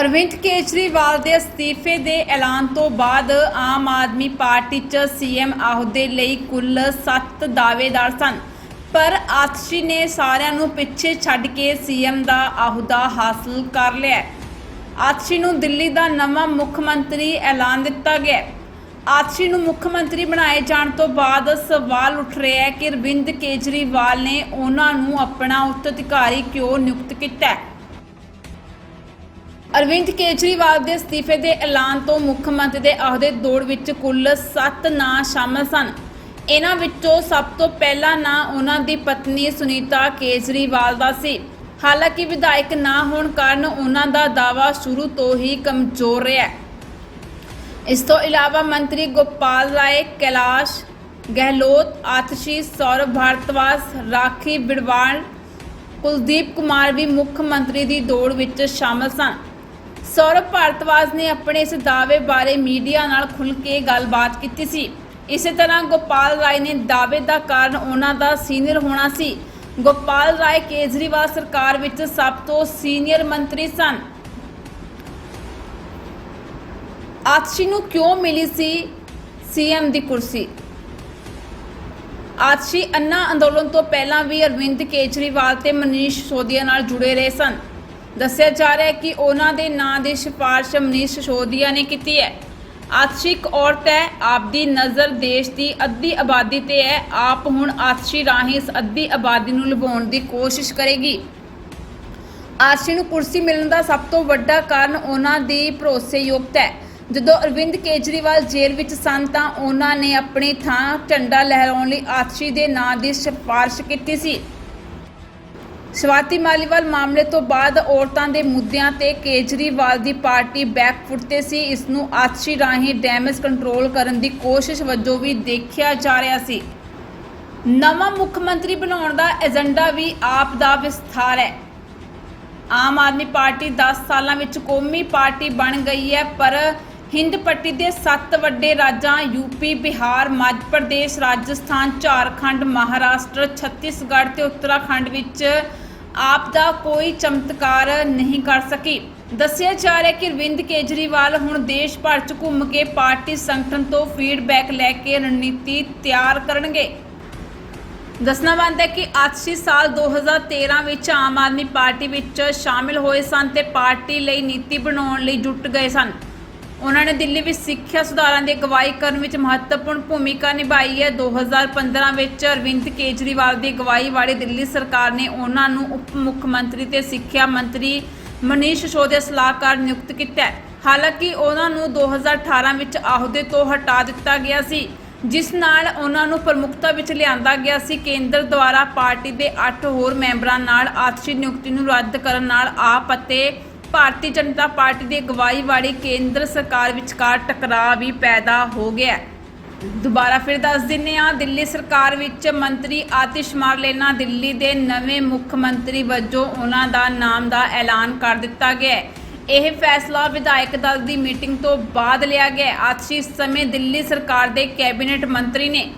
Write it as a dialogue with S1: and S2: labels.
S1: ਅਰਵਿੰਦ ਕੇਜਰੀਵਾਲ ਦੇ ਅਸਤੀਫੇ ਦੇ ਐਲਾਨ ਤੋਂ ਬਾਅਦ ਆਮ ਆਦਮੀ ਪਾਰਟੀ 'ਚ ਸੀਐਮ ਅਹੁਦੇ ਲਈ ਕੁੱਲ 7 ਦਾਅਵੇਦਾਰ ਸਨ। ਪਰ ਆਤਸ਼ੀ ਨੇ ਸਾਰਿਆਂ ਨੂੰ ਪਿੱਛੇ ਛੱਡ ਕੇ ਸੀਐਮ ਦਾ ਅਹੁਦਾ ਹਾਸਲ ਕਰ ਲਿਆ। ਆਤਸ਼ੀ ਨੂੰ ਦਿੱਲੀ ਦਾ ਨਵਾਂ ਮੁੱਖ ਮੰਤਰੀ ਐਲਾਨ ਦਿੱਤਾ ਗਿਆ। ਆਤਸ਼ੀ ਨੂੰ ਮੁੱਖ ਮੰਤਰੀ ਬਣਾਏ ਜਾਣ ਤੋਂ ਬਾਅਦ ਸਵਾਲ ਉੱਠ ਰਿਹਾ ਹੈ ਕਿ ਅਰਵਿੰਦ ਕੇਜਰੀਵਾਲ ਨੇ ਉਹਨਾਂ ਨੂੰ ਆਪਣਾ ਉੱਤਰਾਧਿਕਾਰੀ ਕਿਉਂ ਨਿਯੁਕਤ ਕੀਤਾ ਹੈ। ਅਰਵਿੰਦ ਕੇਜਰੀਵਾਲ ਦੇ ਅਸਤੀਫੇ ਦੇ ਐਲਾਨ ਤੋਂ ਮੁੱਖ ਮੰਤਰੀ ਦੇ ਅਹੁਦੇ ਦੌੜ ਵਿੱਚ ਕੁੱਲ 7 ਨਾਂ ਸ਼ਾਮਲ ਸਨ। ਇਹਨਾਂ ਵਿੱਚੋਂ ਸਭ ਤੋਂ ਪਹਿਲਾ ਨਾਂ ਉਹਨਾਂ ਦੀ ਪਤਨੀ ਸੁਨੀਤਾ ਕੇਜਰੀਵਾਲ ਦਾ ਸੀ। ਹਾਲਾਂਕਿ ਵਿਧਾਇਕ ਨਾ ਹੋਣ ਕਾਰਨ ਉਹਨਾਂ ਦਾ ਦਾਅਵਾ ਸ਼ੁਰੂ ਤੋਂ ਹੀ ਕਮਜ਼ੋਰ ਰਿਹਾ ਇਸ ਤੋਂ ਇਲਾਵਾ ਮੰਤਰੀ ਗੋਪਾਲ ਰਾਏ, ਕੈਲਾਸ਼ ਗਹਿਲੋਤ, ਆਤਸ਼ੀ ਸੌਰਵ ਭਾਰਤਵਾਸ ਰਾਖੀ ਬਿੜਵਾਲ, ਕੁਲਦੀਪ ਕੁਮਾਰ ਵੀ ਮੁੱਖ ਮੰਤਰੀ ਦੀ ਦੌੜ ਵਿੱਚ ਸ਼ਾਮਲ ਸਨ। ਸੌਰਵ ਭਾਰਤਵਾਜ ਨੇ ਆਪਣੇ ਇਸ ਦਾਅਵੇ ਬਾਰੇ ਮੀਡੀਆ ਨਾਲ ਖੁੱਲ੍ਹ ਕੇ ਗੱਲਬਾਤ ਕੀਤੀ ਸੀ। ਇਸੇ ਤਰ੍ਹਾਂ ਗੋਪਾਲ ਰਾਏ ਨੇ ਦਾਅਵੇ ਦਾ ਕਾਰਨ ਉਹਨਾਂ ਦਾ ਸੀਨੀਅਰ ਹੋਣਾ ਸੀ। ਗੋਪਾਲ ਰਾਏ ਕੇਜਰੀਵਾਲ ਸਰਕਾਰ ਵਿੱਚ ਸਭ ਤੋਂ ਸੀਨੀਅਰ ਮੰਤਰੀ ਸਨ। ਆਤਸ਼ੀ ਨੂੰ ਕਿਉਂ ਮਿਲੀ ਸੀ ਸੀਐਮ ਦੀ ਕੁਰਸੀ? ਆਤਸ਼ੀ ਅੰਨਾ ਅੰਦੋਲਨ ਤੋਂ ਪਹਿਲਾਂ ਵੀ ਅਰਵਿੰਦ ਕੇਜਰੀਵਾਲ ਤੇ ਮਨੀਸ਼ ਸੋਦੀਆ ਨਾਲ ਜੁੜੇ ਰਹੇ ਸਨ। ਦੱਸਿਆ ਜਾ ਰਿਹਾ ਹੈ ਕਿ ਉਹਨਾਂ ਦੇ ਨਾਂ ਦੀ ਸਿਫਾਰਿਸ਼ ਮਨੀਸ਼ ਸਿਸੋਦੀਆ ਨੇ ਕੀਤੀ ਹੈ। ਆਤਸ਼ੀ ਇੱਕ ਔਰਤ ਹੈ ਆਪ ਦੀ ਨਜ਼ਰ ਦੇਸ਼ ਦੀ ਅੱਧੀ ਆਬਾਦੀ ਤੇ ਹੈ। ਆਪ ਹੁਣ ਆਤਸ਼ੀ ਰਾਹੀਂ ਇਸ ਅੱਧੀ ਆਬਾਦੀ ਨੂੰ ਲੁਭਾਉਣ ਦੀ ਕੋਸ਼ਿਸ਼ ਕਰੇਗੀ। ਆਰਸ਼ੀ ਨੂੰ ਕੁਰਸੀ ਮਿਲਣ ਦਾ ਸਭ ਤੋਂ ਵੱਡਾ ਕਾਰਨ ਉਹਨਾਂ ਦੀ ਭਰੋਸੇਯੋਗਤਾ ਹੈ। ਜਦੋਂ ਅਰਵਿੰਦ ਕੇਜਰੀਵਾਲ ਜੇਲ੍ਹ ਵਿੱਚ ਸਨ ਤਾਂ ਉਹਨਾਂ ਨੇ ਆਪਣੀ ਥਾਂ ਝੰਡਾ ਲਹਿਰਾਉਣ ਲਈ ਆਤਸ਼ੀ ਦੇ ਨਾਂ ਦੀ ਸਿਫਾਰਿਸ਼ ਕੀਤੀ ਸੀ। ਸਵਾਤੀ ਮਾਲੀਵਾਲ ਮਾਮਲੇ ਤੋਂ ਬਾਅਦ ਔਰਤਾਂ ਦੇ ਮੁੱਦਿਆਂ ਤੇ ਕੇਜਰੀਵਾਲ ਦੀ ਪਾਰਟੀ ਬੈਕਫੁੱਟ ਤੇ ਸੀ। ਇਸ ਨੂੰ ਆਤਸ਼ੀ ਰਾਹੀਂ ਡੈਮੇਜ ਕੰਟਰੋਲ ਕਰਨ ਦੀ ਕੋਸ਼ਿਸ਼ ਵਜੋਂ ਵੀ ਦੇਖਿਆ ਜਾ ਰਿਹਾ ਸੀ। ਨਵਾਂ ਮੁੱਖ ਮੰਤਰੀ ਬਣਾਉਣ ਦਾ ਏਜੰਡਾ ਵੀ ਆਪ ਦਾ ਵਿਸਥਾਰ ਹੈ। ਆਮ ਆਦਮੀ ਪਾਰਟੀ 10 ਸਾਲਾਂ ਵਿੱਚ ਕੌਮੀ ਪਾਰਟੀ ਬਣ ਗਈ ਹੈ, ਪਰ ਹਿੰਦ ਪੱਟੀ ਦੇ 7 ਵੱਡੇ ਰਾਜਾਂ ਯੂਪੀ ਬਿਹਾਰ, ਮੱਧ ਪ੍ਰਦੇਸ਼, ਰਾਜਸਥਾਨ, ਝਾਰਖੰਡ, ਮਹਾਰਾਸ਼ਟਰ, ਛੱਤੀਸਗੜ੍ਹ ਤੇ ਉੱਤਰਾਖੰਡ ਵਿੱਚ ਆਪ ਦਾ ਕੋਈ ਚਮਤਕਾਰ ਨਹੀਂ ਕਰ ਸਕੀ। ਦੱਸਿਆ ਜਾ ਰਿਹਾ ਕਿ ਅਰਵਿੰਦ ਕੇਜਰੀਵਾਲ ਹੁਣ ਦੇਸ਼ ਭਰ ਚ ਘੁੰਮ ਕੇ ਪਾਰਟੀ ਸੰਗਠਨ ਤੋਂ ਫੀਡਬੈਕ ਲੈ ਕੇ ਰਣਨੀਤੀ ਤਿਆਰ ਕਰਨਗੇ। ਦੱਸਣਾ ਬਣਦਾ ਹੈ ਕਿ ਆਤਸ਼ੀ ਸਾਲ 2013 ਵਿੱਚ ਆਮ ਆਦਮੀ ਪਾਰਟੀ ਵਿੱਚ ਸ਼ਾਮਿਲ ਹੋਏ ਸਨ ਤੇ ਪਾਰਟੀ ਲਈ ਨੀਤੀ ਬਣਾਉਣ ਲਈ ਜੁਟ ਗਏ ਸਨ। ਉਹਨਾਂ ਨੇ ਦਿੱਲੀ ਵਿੱਚ ਸਿੱਖਿਆ ਸੁਧਾਰਾਂ ਦੀ ਅਗਵਾਈ ਕਰਨ ਵਿੱਚ ਮਹੱਤਵਪੂਰਨ ਭੂਮਿਕਾ ਨਿਭਾਈ ਹੈ। 2015 ਵਿੱਚ ਅਰਵਿੰਦ ਕੇਜਰੀਵਾਲ ਦੀ ਅਗਵਾਈ ਵਾਲੀ ਦਿੱਲੀ ਸਰਕਾਰ ਨੇ ਉਹਨਾਂ ਨੂੰ ਉਪ ਮੁੱਖ ਮੰਤਰੀ ਤੇ ਸਿੱਖਿਆ ਮੰਤਰੀ ਮਨੀਸ਼ ਸਿਸੋਦੀਆ ਸਲਾਹਕਾਰ ਨਿਯੁਕਤ ਕੀਤਾ ਹੈ। ਹਾਲਾਂਕਿ ਉਹਨਾਂ ਨੂੰ 2018 ਵਿੱਚ ਅਹੁਦੇ ਤੋਂ ਹਟਾ ਦਿੱਤਾ ਗਿਆ ਸੀ, ਜਿਸ ਨਾਲ ਉਹਨਾਂ ਨੂੰ ਪ੍ਰਮੁੱਖਤਾ ਵਿੱਚ ਲਿਆਂਦਾ ਗਿਆ ਸੀ। ਕੇਂਦਰ ਦੁਆਰਾ ਪਾਰਟੀ ਦੇ 8 ਹੋਰ ਮੈਂਬਰਾਂ ਨਾਲ ਆਤਸ਼ੀ ਨਿਯੁਕਤੀ ਨੂੰ ਰੱਦ ਕਰਨ ਨਾਲ ਆਪ ਅਤੇ ਭਾਰਤੀ ਜਨਤਾ ਪਾਰਟੀ ਦੀ ਅਗਵਾਈ ਵਾਲੀ ਕੇਂਦਰ ਸਰਕਾਰ ਵਿਚਕਾਰ ਟਕਰਾਅ ਵੀ ਪੈਦਾ ਹੋ ਗਿਆ ਦੁਬਾਰਾ ਫਿਰ ਦੱਸ ਦਿੰਨੇ ਆ ਦਿੱਲੀ ਸਰਕਾਰ ਵਿੱਚ ਮੰਤਰੀ ਆਤਿਸ਼ ਮਾਰਲੇਨਾ ਦਿੱਲੀ ਦੇ ਨਵੇਂ ਮੁੱਖ ਮੰਤਰੀ ਵਜੋਂ ਉਹਨਾਂ ਦਾ ਨਾਮ ਦਾ ਐਲਾਨ ਕਰ ਦਿੱਤਾ ਗਿਆ ਹੈ। ਇਹ ਫੈਸਲਾ ਵਿਧਾਇਕ ਦਲ ਦੀ ਮੀਟਿੰਗ ਤੋਂ ਬਾਅਦ ਲਿਆ ਗਿਆ ਆਤਸ਼ੀ ਸਮੇਂ ਦਿੱਲੀ ਸਰਕਾਰ ਦੇ ਕੈਬਨਿਟ ਮੰਤਰੀ ਨੇ